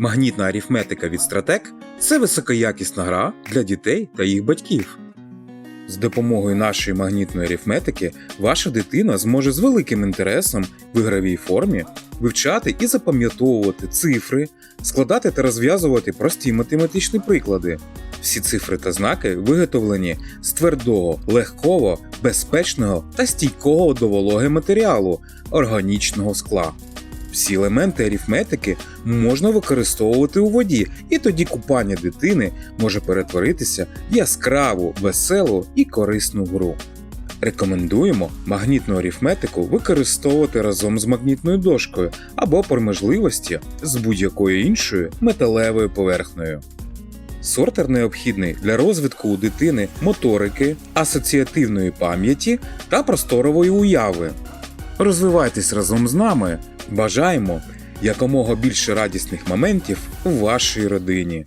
Магнітна арифметика від Стратек це високоякісна гра для дітей та їх батьків. З допомогою нашої магнітної арифметики ваша дитина зможе з великим інтересом в ігровій формі вивчати і запам'ятовувати цифри, складати та розв'язувати прості математичні приклади. Всі цифри та знаки виготовлені з твердого, легкого, безпечного та стійкого до вологи матеріалу органічного скла. Всі елементи арифметики можна використовувати у воді, і тоді купання дитини може перетворитися в яскраву, веселу і корисну гру. Рекомендуємо магнітну арифметику використовувати разом з магнітною дошкою або при можливості з будь-якою іншою металевою поверхнею. Сортер необхідний для розвитку у дитини моторики, асоціативної пам'яті та просторової уяви. Розвивайтесь разом з нами. Бажаємо якомога більше радісних моментів у вашій родині.